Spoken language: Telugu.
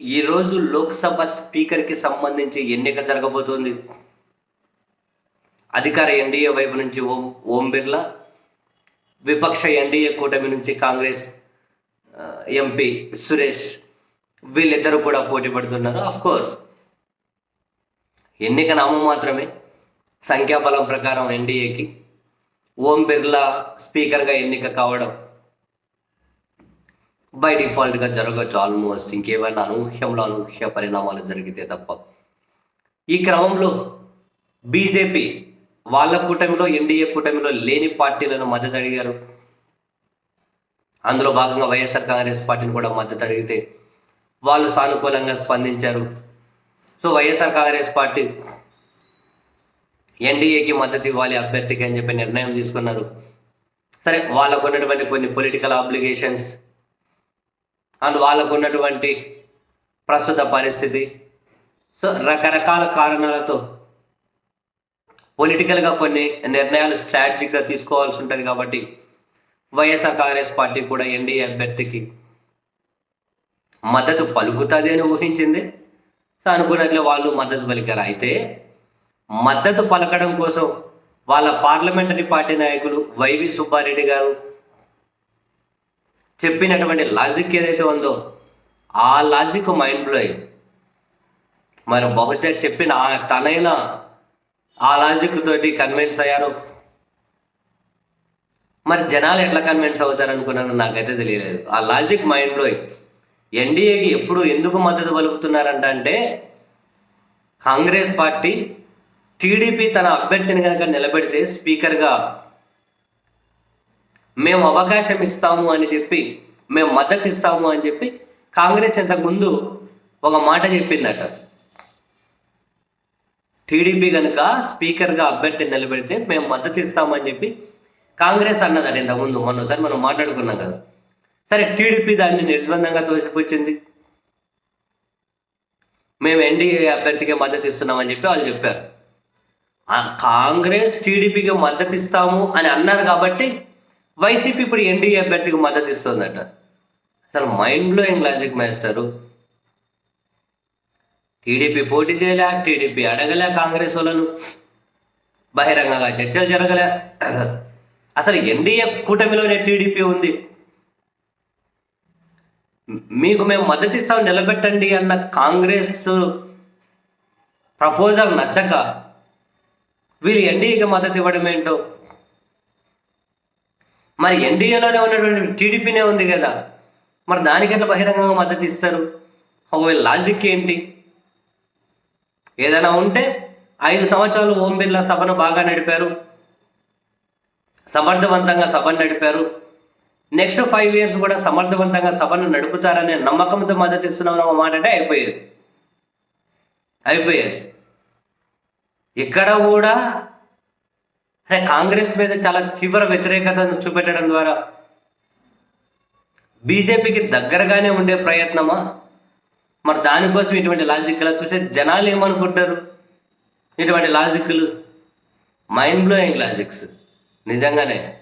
ఈరోజు లోక్సభ స్పీకర్కి సంబంధించి ఎన్నిక జరగబోతోంది. అధికార ఎన్డీఏ వైపు నుంచి ఓం ఓం బిర్లా విపక్ష ఎన్డీఏ కూటమి నుంచి కాంగ్రెస్ ఎంపీ సురేష్ వీళ్ళిద్దరూ కూడా పోటీ పడుతున్నారు. కోర్స్ ఎన్నిక నామం మాత్రమే సంఖ్యాబలం ప్రకారం ఎన్డీఏకి ఓం బిర్లా స్పీకర్గా ఎన్నిక కావడం బై డిఫాల్ట్గా జరగచ్చు ఆల్మోస్ట్ ఇంకేమైనా అనూహ్యంలో అనూహ్య పరిణామాలు జరిగితే తప్ప. ఈ క్రమంలో బీజేపీ వాళ్ళ కూటమిలో ఎన్డీఏ కూటమిలో లేని పార్టీలను మద్దతు అడిగారు. అందులో భాగంగా వైఎస్ఆర్ కాంగ్రెస్ పార్టీని కూడా మద్దతు అడిగితే వాళ్ళు సానుకూలంగా స్పందించారు. సో వైఎస్ఆర్ కాంగ్రెస్ పార్టీ ఎన్డీఏకి మద్దతు ఇవ్వాలి అభ్యర్థికి అని చెప్పి నిర్ణయం తీసుకున్నారు. సరే వాళ్ళకు ఉన్నటువంటి కొన్ని పొలిటికల్ ఆబ్లిగేషన్స్ అండ్ వాళ్ళకు ఉన్నటువంటి ప్రస్తుత పరిస్థితి. సో రకరకాల కారణాలతో పొలిటికల్గా కొన్ని నిర్ణయాలు స్ట్రాటజిక్గా తీసుకోవాల్సి ఉంటుంది కాబట్టి వైఎస్ఆర్ కాంగ్రెస్ పార్టీ కూడా ఎన్డీఏ అభ్యర్థికి మద్దతు పలుకుతుంది అని ఊహించింది. సో అనుకున్నట్లే వాళ్ళు మద్దతు పలికారు. అయితే మద్దతు పలకడం కోసం వాళ్ళ పార్లమెంటరీ పార్టీ నాయకులు వైవి సుబ్బారెడ్డి గారు చెప్పినటువంటి లాజిక్ ఏదైతే ఉందో ఆ లాజిక్ మైండ్ బ్లో మరి బహుశా చెప్పిన ఆ తనైన ఆ లాజిక్ తోటి కన్విన్స్ అయ్యారు. మరి జనాలు ఎట్లా కన్విన్స్ అవుతారు అనుకున్నారు నాకైతే తెలియలేదు. ఆ లాజిక్ మైండ్ ఎన్డీఏకి ఎప్పుడు ఎందుకు మద్దతు పలుకుతున్నారంట అంటే కాంగ్రెస్ పార్టీ టీడీపీ తన అభ్యర్థిని కనుక నిలబెడితే స్పీకర్గా మేము అవకాశం ఇస్తాము అని చెప్పి మేము మద్దతు ఇస్తాము అని చెప్పి కాంగ్రెస్ ఇంతకుముందు ఒక మాట చెప్పిందట. టీడీపీ కనుక స్పీకర్గా అభ్యర్థిని నిలబెడితే మేము మద్దతు ఇస్తామని చెప్పి కాంగ్రెస్ అన్నదట ఇంతకుముందు. మొన్నసారి మనం మాట్లాడుకున్నాం కదా. సరే టీడీపీ దాన్ని నిర్బంధంగా తోసిపుచ్చింది. మేము ఎన్డీఏ అభ్యర్థికి మద్దతు ఇస్తున్నామని చెప్పి వాళ్ళు చెప్పారు. కాంగ్రెస్ టీడీపీకి మద్దతు ఇస్తాము అని అన్నారు కాబట్టి వైసీపీ ఇప్పుడు ఎన్డీఏ అభ్యర్థికి మద్దతు ఇస్తుందట. అసలు mind blowing logic master TDP పోటీ చేయలే టీడీపీ అడగలే కాంగ్రెస్ వాళ్ళను. బహిరంగంగా చర్చలు జరగలే. అసలు ఎన్డీఏ కూటమిలోనే టీడీపీ ఉంది. మీకు మేము మద్దతు ఇస్తాం నిలబెట్టండి అన్న కాంగ్రెస్ ప్రపోజల్ నచ్చక వీళ్ళు ఎన్డీఏకి మద్దతు ఇవ్వడం ఏంటో మరి ఎన్డీఏలోనే ఉన్నటువంటి టీడీపీనే ఉంది కదా. మరి దానికి ఎట్లా బహిరంగంగా మద్దతు ఇస్తారు? ఒకవేళ లాజిక్ ఏంటి? ఏదైనా ఉంటే ఐదు సంవత్సరాలు ఓం బిర్లా సభను బాగా నడిపారు. సమర్థవంతంగా సభను నడిపారు. నెక్స్ట్ ఫైవ్ ఇయర్స్ కూడా సమర్థవంతంగా సభను నడుపుతారనే నమ్మకంతో మద్దతు ఇస్తున్నాం ఒక మాట అంటే అయిపోయేది. అయిపోయేది. ఇక్కడ కూడా అంటే కాంగ్రెస్ మీద చాలా తీవ్ర వ్యతిరేకతను చూపెట్టడం ద్వారా బీజేపీకి దగ్గరగానే ఉండే ప్రయత్నమా? మరి దానికోసం ఇటువంటి లాజిక్లు చూసే జనాలు ఏమనుకుంటారు? ఇటువంటి లాజిక్లు? Mind blowing logics. నిజంగానే.